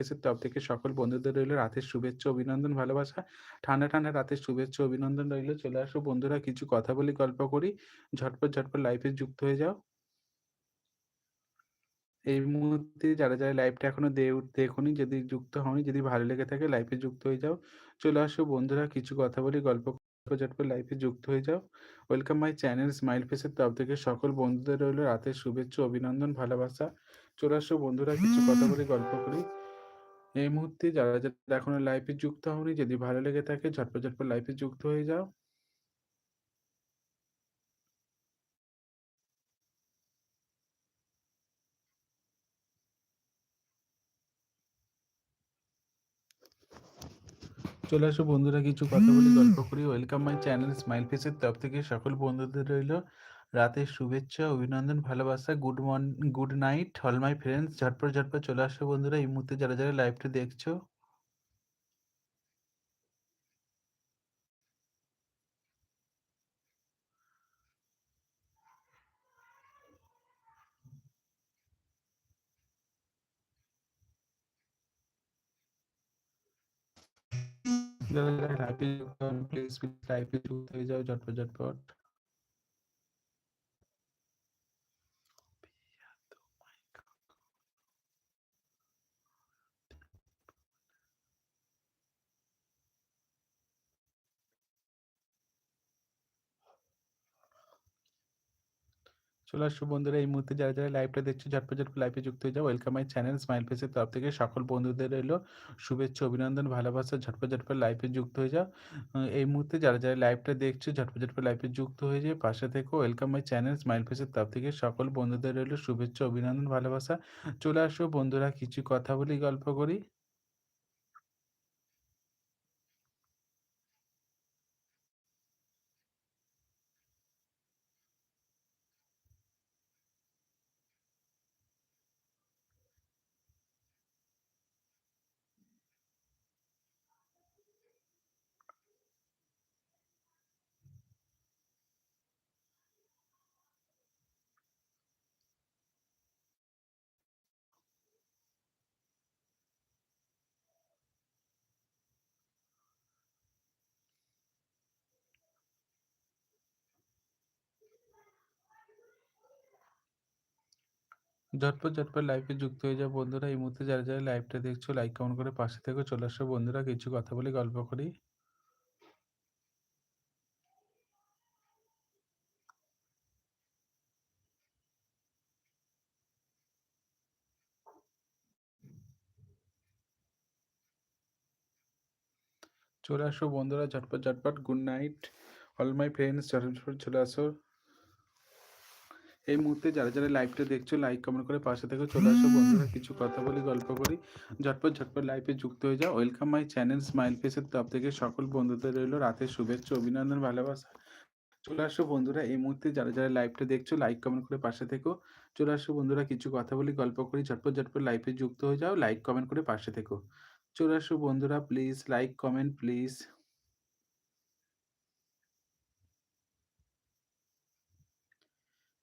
স্মাইলসের তরফ থেকে সকল বন্ধুদের রইল রাতের শুভেচ্ছা, অভিনন্দন, ভালোবাসা। ঠান্ডা, ঠান্ডা রাতের শুভেচ্ছা, অভিনন্দন রইল। চলে আসো বন্ধুরা কিছু কথা বলি, গল্প করি। ঝটপট, ঝটপট লাইভে যুক্ত হয়ে যাও। এই মুহূর্তে যারা, যারা লাইভটা এখনও দেখোনি, যদি যুক্ত হওনি, যদি ভালো লেগে থাকে লাইভে যুক্ত হয়ে যাও। চলে আসো বন্ধুরা কিছু কথা বলি, গল্প ঝটপট লাইভে যুক্ত হয়ে যাও। ওয়েলকাম মাই চ্যানেল স্মাইল ফেসের তরফ থেকে সকল বন্ধুদের রইল রাতের শুভেচ্ছা, অভিনন্দন, ভালোবাসা। চলে আসো বন্ধুরা কিছু কথা বলি, গল্প করি। এই মুহূর্তে যারা, যারা এখনও লাইভে যুক্ত হওনি, যদি ভালো লেগে থাকে ঝটপট, ঝটপট লাইফে যুক্ত হয়ে যাও। চলে আসো বন্ধুরা কিছু কথা বলি, গল্প করি। ওয়েলকাম মাই চ্যানেল স্মাইল ফেসের তরফ থেকে সকল বন্ধুদের রইল রাতের শুভেচ্ছা, অভিনন্দন, ভালোবাসা। Good morn good night all my friends. ঝটপট, ঝটপট চলে আসো বন্ধুরা এই মুহূর্তে যারা, যারা লাইভটা দেখছ। প্লিজ, প্লিজ লাইভে যাও ঝটপট, ঝটপট। চলে আসো বন্ধুরা এই মুহূর্তে যারা, যারা লাইভটা দেখছ ঝটপট, ঝটপট লাইভে যুক্ত হয়ে যাও। ওয়েলকাম মাই চ্যানেল স্মাইল ফেসের তরফ থেকে সকল বন্ধুদের রইল শুভেচ্ছা, অভিনন্দন, ভালোবাসা। ঝটপট, ঝটপট লাইভে যুক্ত হয়ে যাও। এই মুহূর্তে যারা, যারা লাইভটা দেখছ ঝটপট, ঝটপট লাইভে যুক্ত হয়ে যেয়ে পাশে থেকো। ওয়েলকাম মাই চ্যানেল স্মাইল ফেসের তরফ থেকে সকল বন্ধুদের রইল শুভেচ্ছা, অভিনন্দন, ভালোবাসা। চলে আসো বন্ধুরা কিছু কথা বলি, গল্প করি। ঝটপট, ঝটপট লাইভে যুক্ত হয়ে যাও বন্ধুরা। এই মুহূর্তে যারা, যারা লাইভটা দেখছ লাইক, কমেন্ট করে পাশে থেকে চলে আসো বন্ধুরা কিছু কথা বলি, গল্প করি। চলে আসো বন্ধুরা ঝটপট, ঝটপট। Good night all my friends ঝটপট, চলে আসো। এই মুহূর্তে যারা, যারা লাইভটা দেখছ লাইক, কমেন্ট করে পাশে থেকো। চলে আসো বন্ধুরা কিছু কথা বলি, গল্প করি। ঝটপট, ঝটপট লাইভে যুক্ত হয়ে যাও। ওয়েলকাম মাই চ্যানেল স্মাইল ফেসের তরফ থেকে সকল বন্ধুদের রইল রাতের শুভেচ্ছা, অভিনন্দন, ভালোবাসা। চলে আসো বন্ধুরা এই মুহূর্তে যারা, যারা লাইভটা দেখছ লাইক, কমেন্ট করে পাশে থেকো। চলে আসো বন্ধুরা কিছু কথা বলি, গল্প করি। ঝটপট, ঝটপট লাইভে যুক্ত হয়ে যাও। লাইক, কমেন্ট করে পাশে থেকো। চলে আসো বন্ধুরা প্লিজ লাইক, কমেন্ট প্লিজ।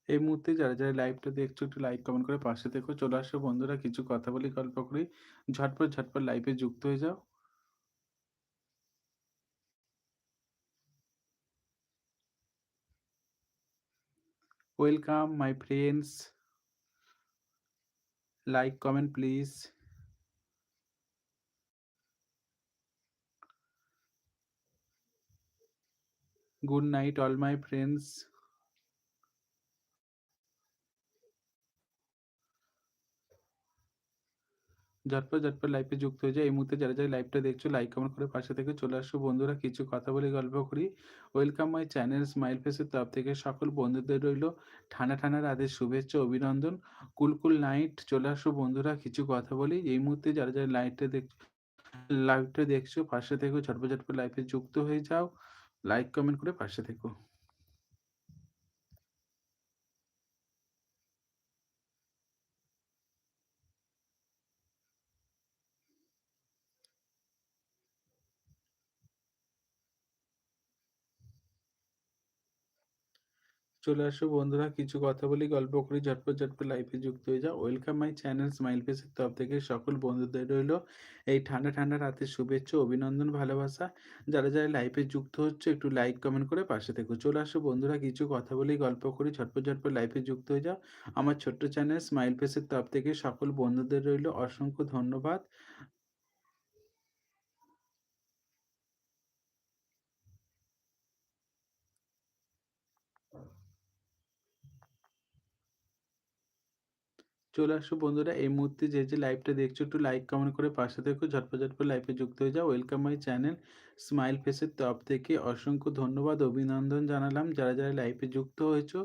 এই মুহূর্তে যারা, যারা লাইভটা দেখছ একটু লাইক, কমেন্ট করে পাশে থেকো। চলে আসো বন্ধুরা কিছু কথা বলি, গল্প করি। ঝটপট, ঝটপট লাইভে যুক্ত হয়ে যাও। Welcome my friends. Like, comment please. Good night all my friends. ঝটপট, ঝটপট লাইভে যুক্ত হয়ে যায় এই মুহূর্তে যারা, যারা লাইভটা দেখছ লাইক, কমেন্ট করে পাশে থেকে চলে আসো বন্ধুরা কিছু কথা বলি, গল্প করি। ওয়েলকাম মাই চ্যানেল স্মাইল ফেসের তরফ থেকে সকল বন্ধুদের রইল ঠান্ডা, ঠান্ডা রাতের শুভেচ্ছা, অভিনন্দন। কুল, কুল নাইট চলে আসো বন্ধুরা কিছু কথা বলি। এই মুহূর্তে যারা, যারা লাইভটা দেখছ লাইভটা দেখছ পাশে থেকো। ঝটপট, ঝটপট লাইভে যুক্ত হয়ে যাও। লাইক, কমেন্ট করে পাশে থেকো। চলে আসো বন্ধুরা কিছু কথা বলি, গল্প করি, ঝটপট, ঝটপট লাইফে যুক্ত হয়ে যাও। ওয়েলকাম মাই চ্যানেল স্মাইল ফেসের তরফ থেকে সকল বন্ধুদের রইল এই ঠান্ডা, ঠান্ডা রাতের শুভেচ্ছা, অভিনন্দন, ভালোবাসা। যারা, যারা লাইফে যুক্ত হচ্ছে একটু লাইক, কমেন্ট করে পাশে থেকো। চলে আসো বন্ধুরা কিছু কথা বলি, গল্প করি, ঝটপট, ঝটপট লাইফে যুক্ত হয়ে যাও। আমার ছোট্ট চ্যানেল স্মাইল ফেসের তরফ থেকে সকল বন্ধুদের রইল অসংখ্য ধন্যবাদ। চলে আসো বন্ধুরা এই মুহূর্তে যে, যে লাইভটা দেখছ একটু লাইক, কমেন্ট করে পাশে দেখো ঝটপট, ঝটপট লাইভে যুক্ত হয়ে যাও। ওয়েলকাম মাই চ্যানেল স্মাইল ফেসের তরফ থেকে অসংখ্য ধন্যবাদ, অভিনন্দন জানালাম। যারা, যারা লাইভে যুক্ত হয়েছো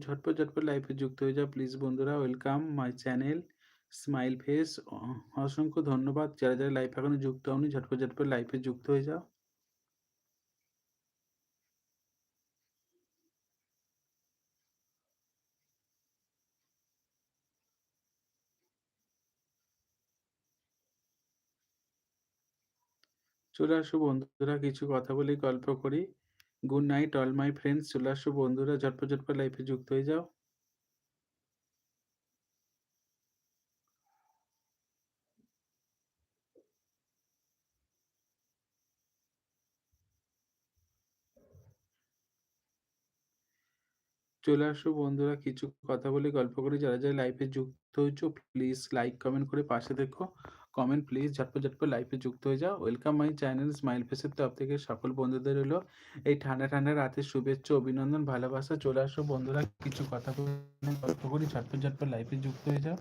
ঝটপট, ঝটপট লাইভে যুক্ত হয়ে যাও প্লিজ বন্ধুরা। Welcome my channel smile face. অসংখ্য ধন্যবাদ। যারা, যারা লাইভে এখনও যুক্ত হওনি ঝটপট, ঝটপট লাইভে যুক্ত হয়ে যাও। চলে আসো বন্ধুরা কিছু কথা বলি, গল্প করি। Good night all my friends চলে আসো বন্ধুরা ঝটপট, ঝটপট লাইফে যুক্ত হয়ে যাও। চলে আসো বন্ধুরা কিছু কথা বলে গল্প করে যারা, যারা লাইফে যুক্ত হয়েছো প্লিজ লাইক, কমেন্ট করে পাশে থেকো। কমেন্ট প্লিজ ঝটপট, ঝটপট লাইফে যুক্ত হয়ে যাও। ওয়েলকাম মাই চ্যানেল স্মাইল ফেসের তরফ থেকে সকল বন্ধুদের হলো এই ঠান্ডা, ঠান্ডা রাতের শুভেচ্ছা, অভিনন্দন, ভালোবাসা। চলে আসো বন্ধুরা কিছু কথা গল্প করি। ঝটপট, ঝটপট লাইফে যুক্ত হয়ে যাও।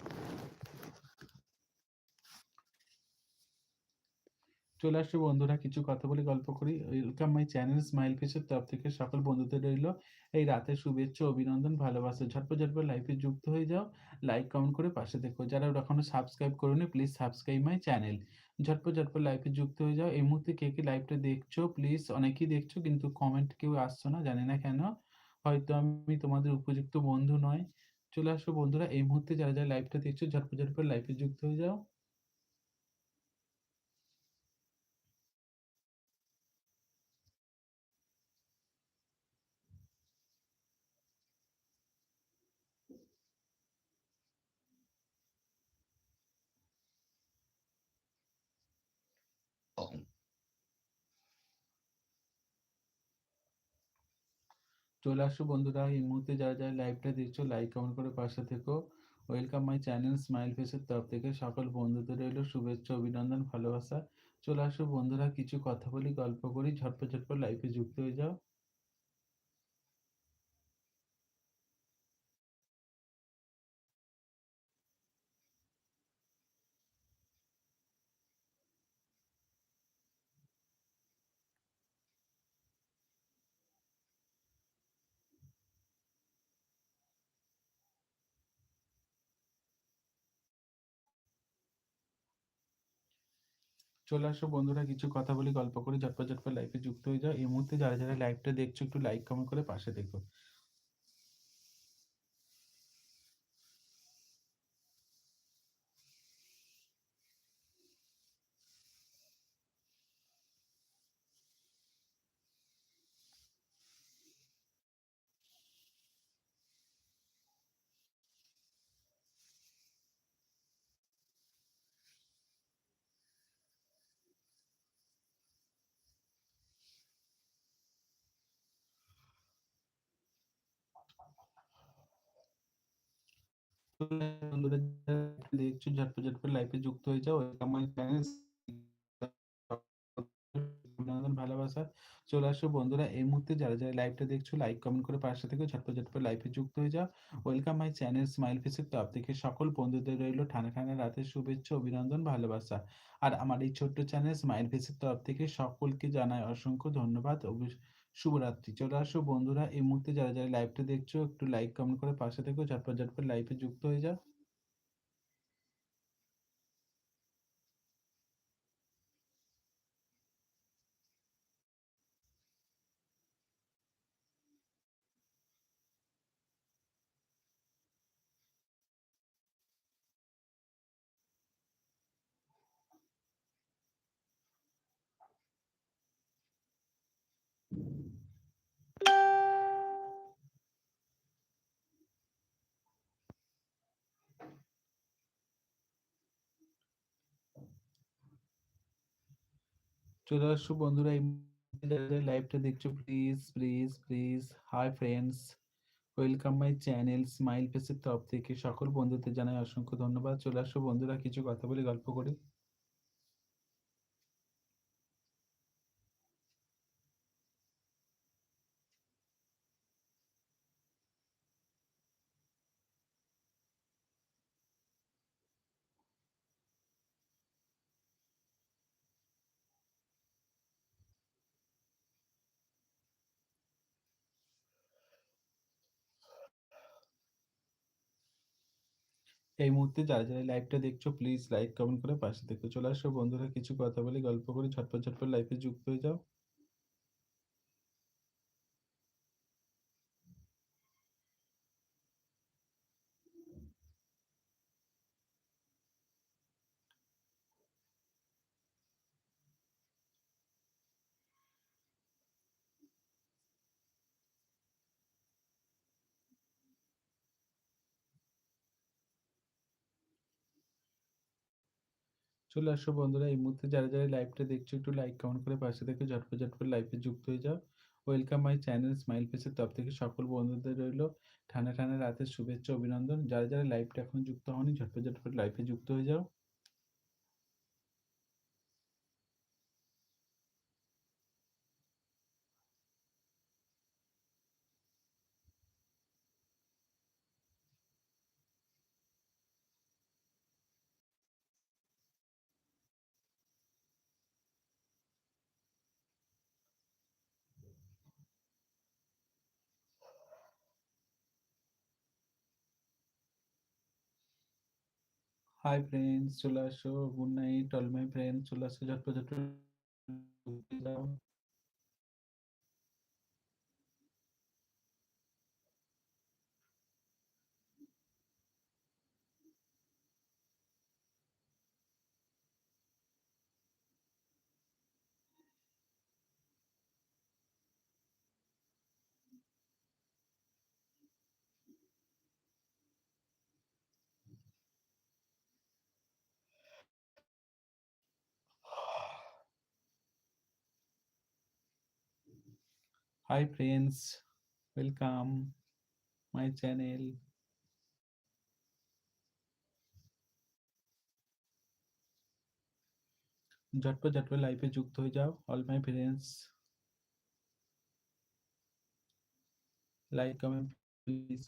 চলে আসো বন্ধুরা কিছু কথা বলে গল্প করি। ওয়েলকাম মাই চ্যানেল স্মাইল ফেসের তরফ থেকে সকল বন্ধুদের রইল এই রাতের শুভেচ্ছা, অভিনন্দন, ভালোবাসা। ঝটপট, ঝটপট লাইফে যুক্ত হয়ে যাও। লাইক, কমেন্ট করে পাশে দেখো যারা এখনও সাবস্ক্রাইব করোনি প্লিজ সাবস্ক্রাইব মাই চ্যানেল। ঝটপট, ঝটপট লাইভে যুক্ত হয়ে যাও। এই মুহূর্তে কে, কে লাইভটা দেখছ প্লিজ অনেকেই দেখছ কিন্তু কমেন্ট কেউ আসছো না। জানি না কেন? হয়তো আমি তোমাদের উপযুক্ত বন্ধু নয়। চলে আসো বন্ধুরা এই মুহূর্তে যারা, যারা লাইভটা দেখছ ঝটপট, ঝটপট লাইফে যুক্ত হয়ে যাও। চলে আসো বন্ধুরা এই মুহূর্তে যারা, যারা লাইভটা দেখছ লাইক, কমেন্ট করে পাশে থেকো। ওয়েলকাম মাই চ্যানেল স্মাইল ফেসের তরফ থেকে সকল বন্ধুদের রইল শুভেচ্ছা, অভিনন্দন, ভালোবাসা। চলে আসো বন্ধুরা কিছু কথা বলি, গল্প করি। ঝটপট, ঝটপট লাইভে যুক্ত হয়ে যাও। চলে আসো বন্ধুরা কিছু কথা বলি, গল্প করি। ঝটপট, ঝটপট লাইফে যুক্ত হয়ে যাও। এই মুহূর্তে যারা, যারা লাইভটা দেখছ একটু লাইক, কমেন্ট করে পাশে থেকো। দেখছ লাইভে যুক্ত হয়ে যাও। ভালোবাসা। চলে আসো বন্ধুরা এই মুহূর্তে যারা, যারা লাইভটা দেখছ লাইক, কমেন্ট করে পাশে থেকো। লাইভে যুক্ত হয়ে যাও। ওয়েলকাম মাই চ্যানেল স্মাইল ফেসের সকল বন্ধুদের রইল ঠান্ডা, ঠান্ডা রাতের শুভেচ্ছা, অভিনন্দন, ভালোবাসা। আর আমার এই ছোট্ট চ্যানেল স্মাইল ফেসের তরফ থেকে সকলকে জানাই অসংখ্য ধন্যবাদ শুভরাত্রি। চলে আসো বন্ধুরা এই মুহূর্তে যারা, যারা লাইভটা দেখছ একটু লাইক, কমেন্ট করে পাশে থেকো। ঝটপট, ঝটপট লাইভে যুক্ত হয়ে যাও। চলে আসছো বন্ধুরা লাইভটা দেখছ please please please hi friends welcome my channel smile ফেসের তরফ থেকে সকল বন্ধুদের জানাই অসংখ্য ধন্যবাদ। চলে আসো বন্ধুরা, কিছু কথা বলে গল্প করি। এই মুহূর্তে যারা যারা লাইভটা দেখছ প্লিজ লাইক কমেন্ট করে পাশে দেখো। চলে আসো বন্ধুরা, কিছু কথা বলি, গল্প করে, ঝটপট ঝটপট লাইফে যুক্ত হয়ে যাও। চলে আসো বন্ধুরা, এই মুহূর্তে যারা যারা লাইভটা দেখছ একটু লাইক কমেন্ট করে পাশে থেকে ঝটপট ঝটপট লাইভে যুক্ত হয়ে যাও। ওয়েলকাম মাই চ্যানেল স্মাইল ফেসের তরফ থেকে সকল বন্ধুদের রইল ঠান্ডা ঠান্ডা রাতের শুভেচ্ছা, অভিনন্দন। যারা যারা লাইভটা এখন যুক্ত হওনি, ঝটপট ঝটপট লাইভে যুক্ত হয়ে যাও। হাই ফ্রেন্ডস চলে আসো good night all my friends চলে আসো ঝটপট ঝটপট যাও friends. Welcome মাই চ্যানেল ঝটপট ঝটপট লাইভে যুক্ত হয়ে যাও all my friends like comment please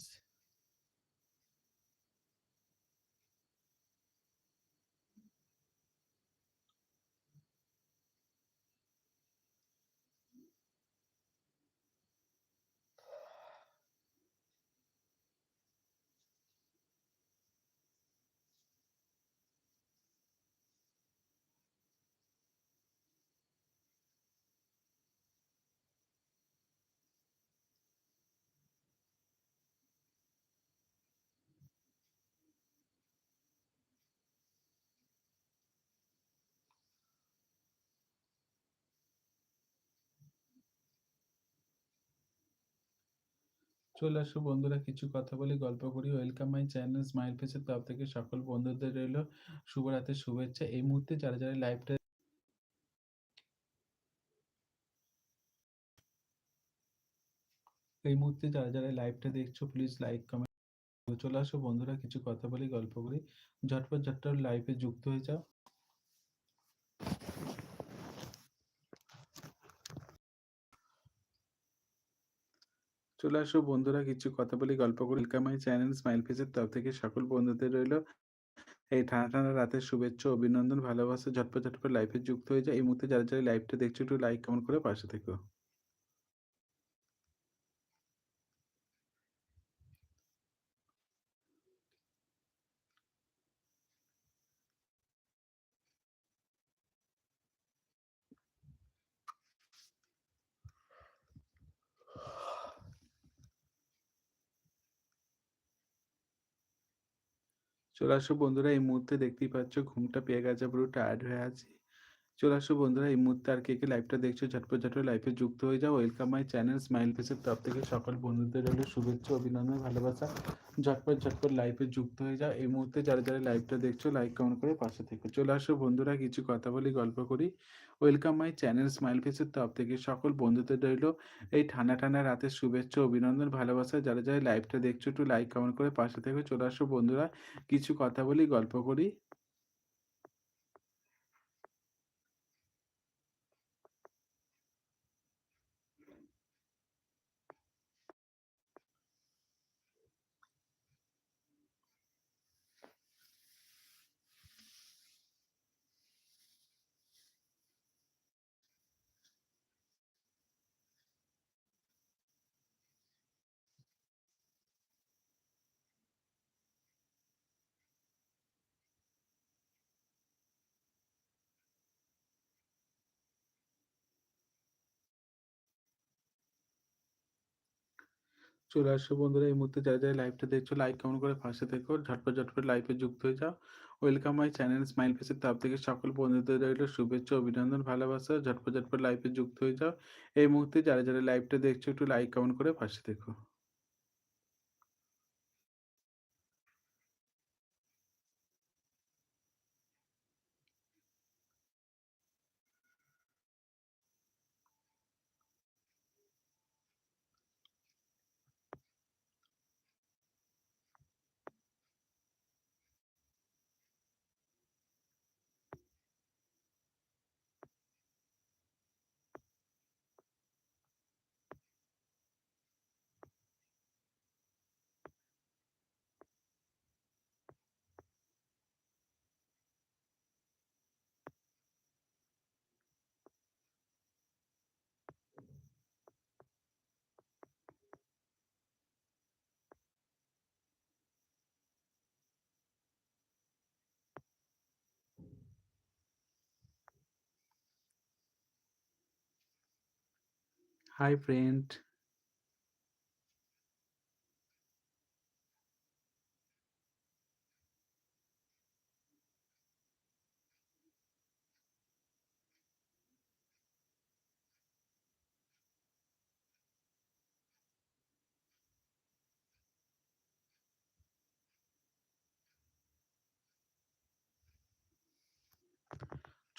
চলে আসো বন্ধুরা, কিছু কথা বলি, গল্প করি। ওয়েলকাম মাই চ্যানেল স্মাইল ফেসের তরফ থেকে সকল বন্ধুদের রইল শুভরাতের, শুভেচ্ছা। এই মুহূর্তে যারা যারা লাইভটা এই মুহূর্তে যারা যারা লাইভটা দেখছ প্লিজ লাইক কমেন্ট চলে আসো বন্ধুরা, কিছু কথা বলি, গল্প করি। ঝটপট ঝটপট লাইভে যুক্ত হয়ে যাও। চলে আসো। বন্ধুরা কিছু কথা বলি, গল্প করি। ওয়েলকাম চ্যানেল স্মাইল ফেসের তরফ থেকে সকল বন্ধুদের রইল। এই ঠান্ডা ঠান্ডা রাতের শুভেচ্ছা, অভিনন্দন, ভালোবাসা ঝটপট ঝটপট লাইফে যুক্ত হয়ে যায়। এই মুহূর্তে যারা যারা লাইভটা দেখছ, একটু লাইক কমেন্ট করে পাশে থেকো। চলে আসো বন্ধুরা এই মুহূর্তে দেখতেই পাচ্ছ ঘুমটা পেয়ে গেছে পুরো টায়ার্ড হয়ে আছি। চলে আসো বন্ধুরা এই মুহূর্তে আর কে, কে লাইভটা দেখছ ঝটপট, ঝটপট লাইভে যুক্ত হয়ে যাও। ওয়েলকাম মাই চ্যানেল স্মাইল ফেসের তরফ থেকে সকল বন্ধুদের রইল শুভেচ্ছা, অভিনন্দন, ভালোবাসা। ঝটপট, ঝটপট লাইফে যুক্ত হয়ে যাও। এই মুহূর্তে যারা, যারা লাইভটা দেখছ লাইক, কমেন্ট করে পাশে থেকো। চলে আসো বন্ধুরা কিছু কথা বলি, গল্প করি। ওয়েলকাম মাই চ্যানেল স্মাইল ফেসের তরফ থেকে সকল বন্ধুদের রইল এই ঠান্ডা, ঠান্ডা রাতের শুভেচ্ছা, অভিনন্দন, ভালোবাসা। যারা, যারা লাইভটা দেখছ একটু লাইক, কমেন্ট করে পাশে থেকো। চলে আসো বন্ধুরা কিছু কথা বলি, গল্প করি। চলে আসো বন্ধুরা এই মুহূর্তে যারা, যারা লাইভটা দেখছ লাইক, কমেন্ট করে পাশে দেখো ঝটপট, ঝটপট লাইভে যুক্ত হয়ে যাও। ওয়েলকাম মাই চ্যানেল স্মাইল ফেসের তাপ থেকে সকল বন্ধুদের রইল শুভেচ্ছা, অভিনন্দন, ভালোবাসা। ঝটপট, ঝটপট লাইভে যুক্ত হয়ে যাও। এই মুহূর্তে যারা, যারা লাইভটা দেখছ একটু লাইক, কমেন্ট করে পাশে থেকো। Hi friend.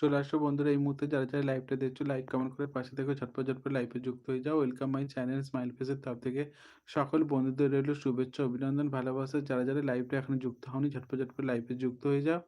চলে আসো বন্ধুরা এই মুহূর্তে যারা, যারা লাইভটা দেখছ লাইক, কমেন্ট করে পাশে থেকে ঝটপট, ঝটপট লাইভে যুক্ত হয়ে যাও। ওয়েলকাম মাই চ্যানেল স্মাইল ফেসের তরফ থেকে সকল বন্ধুদের রইল শুভেচ্ছা, অভিনন্দন, ভালোবাসা। যারা, যারা লাইভটা এখন যুক্ত হওনি ঝটপট, ঝটপট লাইভে যুক্ত হয়ে যাও।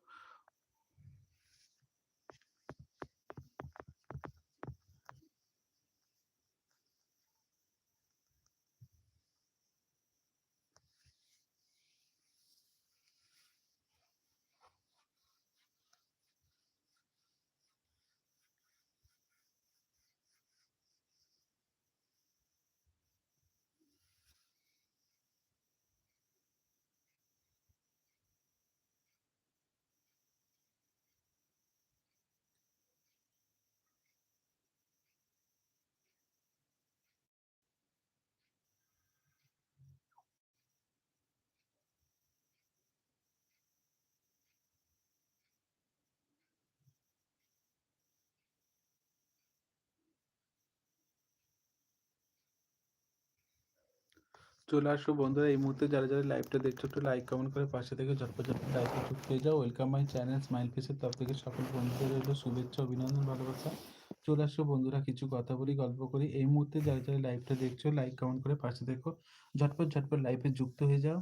চলে আসো বন্ধুরা এই মুহূর্তে যারা, যারা লাইভটা দেখছ একটু লাইক, কমেন্ট করে পাশে থেকে ঝটপট, ঝটপট লাইভে যুক্ত হয়ে যাও। ওয়েলকাম মাই চ্যানেল স্মাইল ফেসের তরফ থেকে সকল বন্ধুদের রইল শুভেচ্ছা, অভিনন্দন, ভালোবাসা। চলে আসো বন্ধুরা কিছু কথা বলি, গল্প করি। এই মুহূর্তে যারা, যারা লাইভটা দেখছ লাইক, কমেন্ট করে পাশে দেখো ঝটপট, ঝটপট লাইভে যুক্ত হয়ে যাও।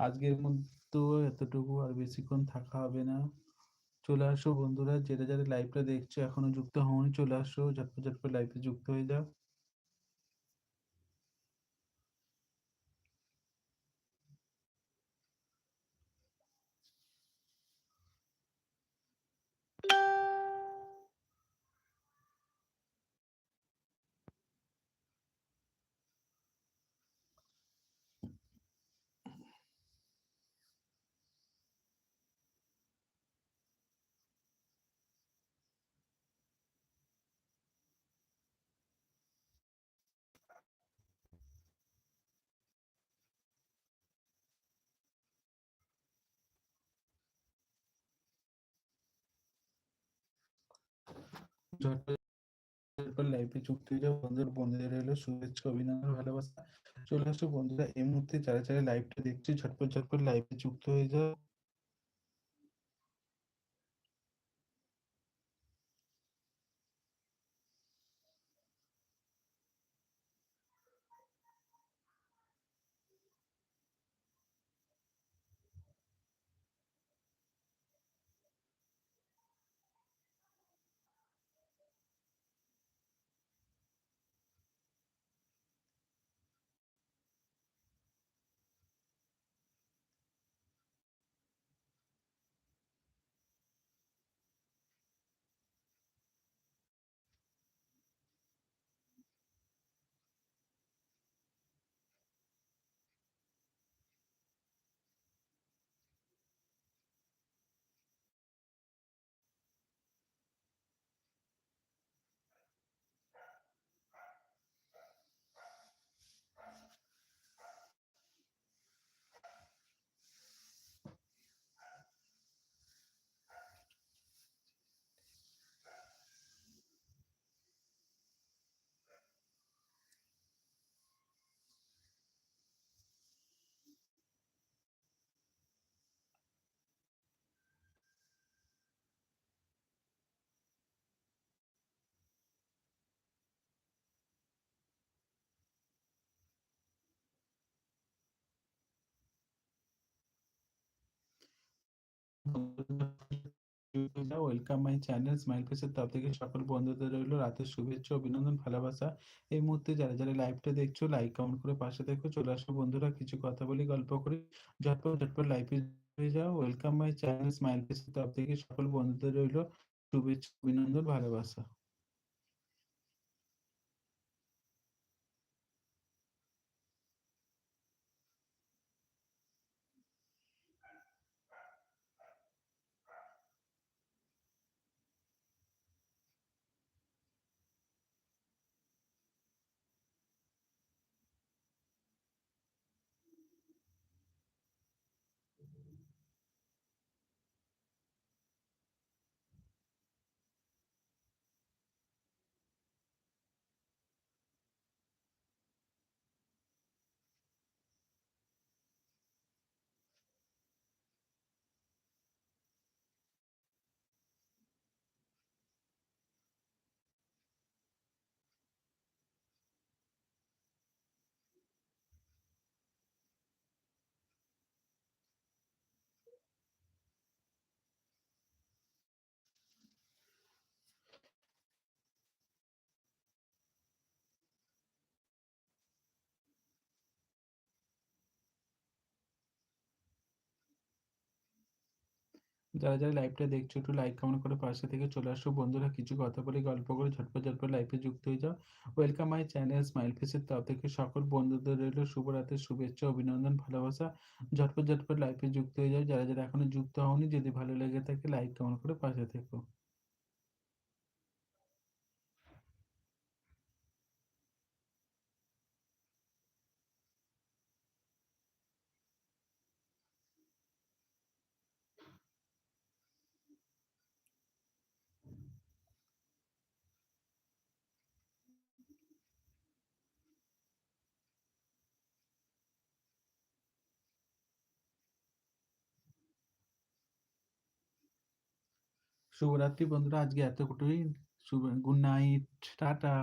আজকের মতো এতটুকু আর বেশিক্ষণ থাকা হবে না। চলে আসো বন্ধুরা যারা, যারা লাইভটা দেখছ এখনও যুক্ত হওনি চলে আসো। ঝটপট, ঝটপট লাইভে যুক্ত হয়ে যাও। লাইভে যুক্ত হয়ে যাও বন্ধুর বন্ধুদের হলো শুভেচ্ছা, অভিনন্দন, ভালোবাসা। চলে আসো বন্ধুরা, এই মুহূর্তে যারা যারা লাইভটা দেখছি, ঝটপট ঝটপট লাইভে যুক্ত হয়ে যাও। ওয়েলকাম মাই চ্যানেল স্মাইল ফেসের তরফ থেকে সকল বন্ধুদের রইল রাতের শুভেচ্ছা, অভিনন্দন, ভালোবাসা। এই মুহূর্তে যারা যারা লাইভটা দেখছ লাইক কমেন্ট করে পাশে দেখো। চলে আসো বন্ধুরা, কিছু কথা বলি, গল্প করি। ঝটপট ঝটপট লাইভে হয়ে যাও। ওয়েলকাম মাই চ্যানেল স্মাইল ফেসের তরফ থেকে সকল বন্ধুদের রইল শুভেচ্ছা, অভিনন্দন, ভালোবাসা। যারা যারা লাইভটা দেখছ, একটু লাইক কমেন্ট করে পাশে থেকে চলে আসো। বন্ধুরা, কিছু কথা বলে গল্প করে ঝটপট ঝটপট লাইফে যুক্ত হয়ে যাও। ওয়েলকাম মাই চ্যানেল স্মাইল ফেসের তরফ থেকে সকল বন্ধুদের রইল শুভরাতের, শুভেচ্ছা, অভিনন্দন, ভালোবাসা। ঝটপট ঝটপট লাইফে যুক্ত হয়ে যাও। যারা যারা এখনও যুক্ত হওনি, যদি ভালো লেগে থাকে লাইক কমেন্ট করে পাশে থেকো। শুভরাত্রি বন্ধুরা। আজকে এতটুকুই। শুভ গুড নাইট টাটা।